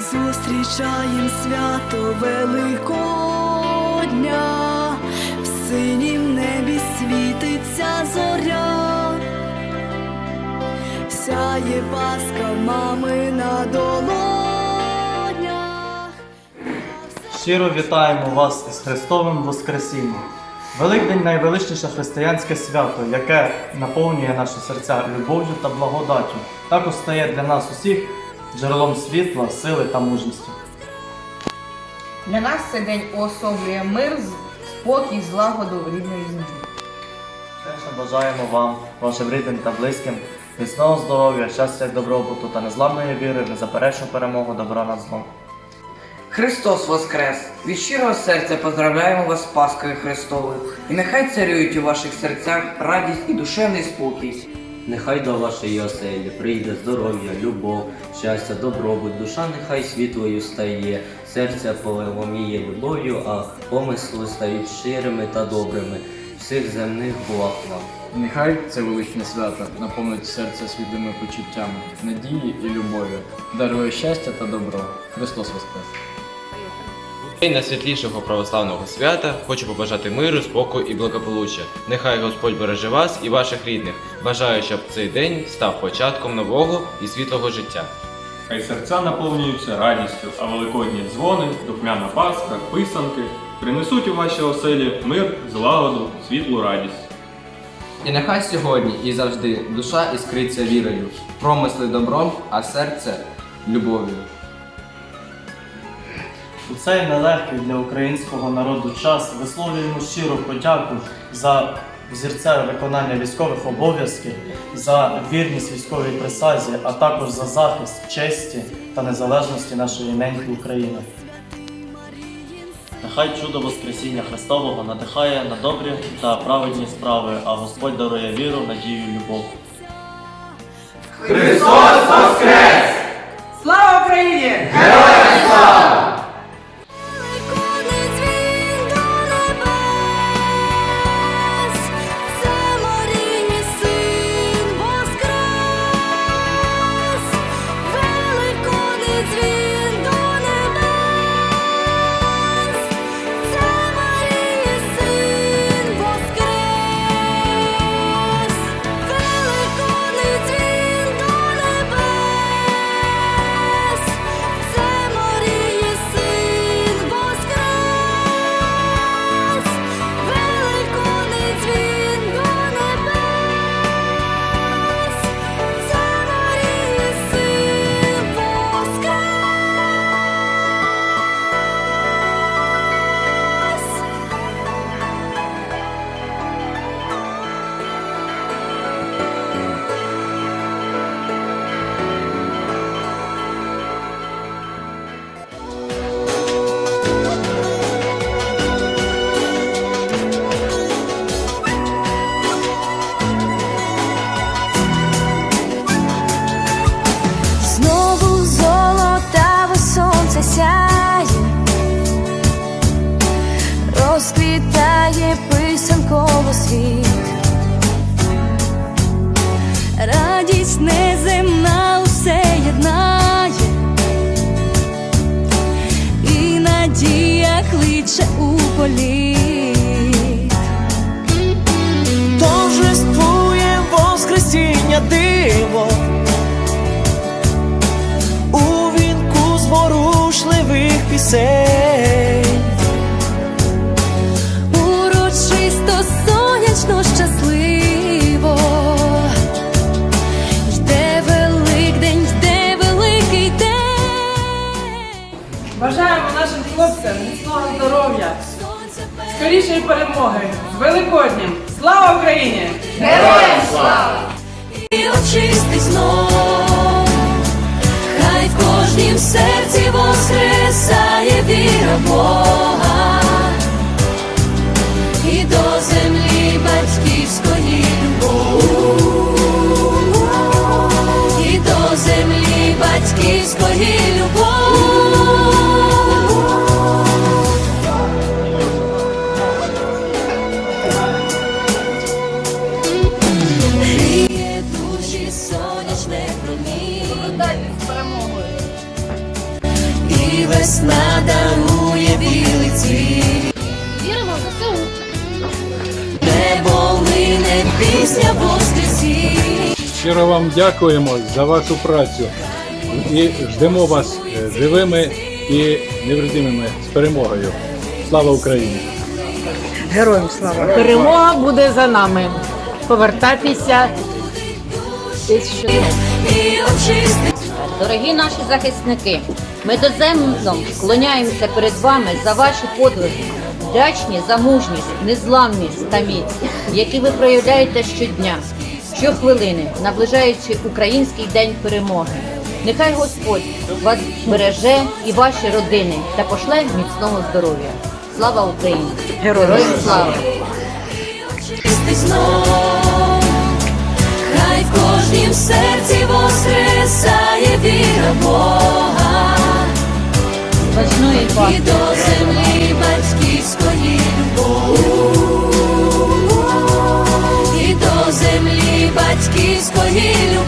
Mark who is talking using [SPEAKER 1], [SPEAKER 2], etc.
[SPEAKER 1] зустрічаєм свято Великодня, в синім небі світиться зоря, сяє паска мами на долонях.
[SPEAKER 2] Щиро вітаємо вас із Христовим Воскресінням. Великдень найвеличніше християнське свято, яке наповнює наші серця любов'ю та благодаттю. Також стає для нас усіх джерелом світла, сили та мужності.
[SPEAKER 3] Для нас цей день уособлює мир, спокій, злагоду рідної землі.
[SPEAKER 2] Перше бажаємо вам, вашим рідним та близьким, міцного здоров'я, щастя, добробуту та незламної віри в незаперечну перемогу добра над злом.
[SPEAKER 4] Христос Воскрес! Від щирого серця поздравляємо вас з Паскою Христовою. І нехай царюють у ваших серцях радість і душевний спокій.
[SPEAKER 5] Нехай до вашої оселі прийде здоров'я, любов, щастя, добробут, душа нехай світлою стає, серця полемоміє любов'ю, а помисли стають щирими та добрими. Всіх земних благ вам.
[SPEAKER 6] Нехай це величне свято наповнить серце світлими почуттями, надії і любов'ю, дарує щастя та добро. Христос Воскрес!
[SPEAKER 7] День найсвітлішого православного свята хочу побажати миру, спокою і благополуччя. Нехай Господь береже вас і ваших рідних. Бажаю, щоб цей день став початком нового і світлого життя.
[SPEAKER 8] Хай серця наповнюються радістю, а великодні дзвони, духмяна паска, писанки принесуть у ваші оселі мир, злагоду, світлу радість.
[SPEAKER 9] І нехай сьогодні і завжди душа іскриться вірою, промисли добром, а серце любов'ю.
[SPEAKER 2] У цей нелегкий для українського народу час висловлюємо щиру подяку за взірця виконання військових обов'язків, за вірність військовій присязі, а також за захист честі та незалежності нашої неньки України. Нехай чудо Воскресіння Христового надихає на добрі та праведні справи, а Господь дарує віру, надію і любов.
[SPEAKER 3] Слава
[SPEAKER 1] світ, радість неземна усе єднає, і надія кличе у політ.
[SPEAKER 10] торжествує Воскресіння диво у вінку зворушливих пісень.
[SPEAKER 3] Нашим хлопцям міцного здоров'я, скорішої перемоги з Великоднім! Слава Україні! Героям слава!
[SPEAKER 1] І очистий знов, хай в кожнім серці воскресає віра Бога, і до землі батьківської любов, і до землі батьківської любов. Весна дарує білий цвіт.
[SPEAKER 11] Віримо в ЗСУ.
[SPEAKER 1] Небо лине пісня воскресінь.
[SPEAKER 12] Щиро вам дякуємо за вашу працю і ждемо вас е, живими і невредимими з перемогою. Слава Україні!
[SPEAKER 3] Героям слава!
[SPEAKER 13] Перемога буде за нами. Повертатися. Дорогі наші захисники, ми доземно склоняємося перед вами за ваші подвиги, вдячні за мужність, незламність та міць, які ви проявляєте щодня, щохвилини, наближаючи український день перемоги. Нехай Господь вас береже і ваші родини та пошле міцного здоров'я. Слава Україні! Героям слава!
[SPEAKER 1] Хай в кожнім серці воскресає віра Бога.
[SPEAKER 13] Смачної
[SPEAKER 1] І до землі батьківської любов, і до землі батьківської любов.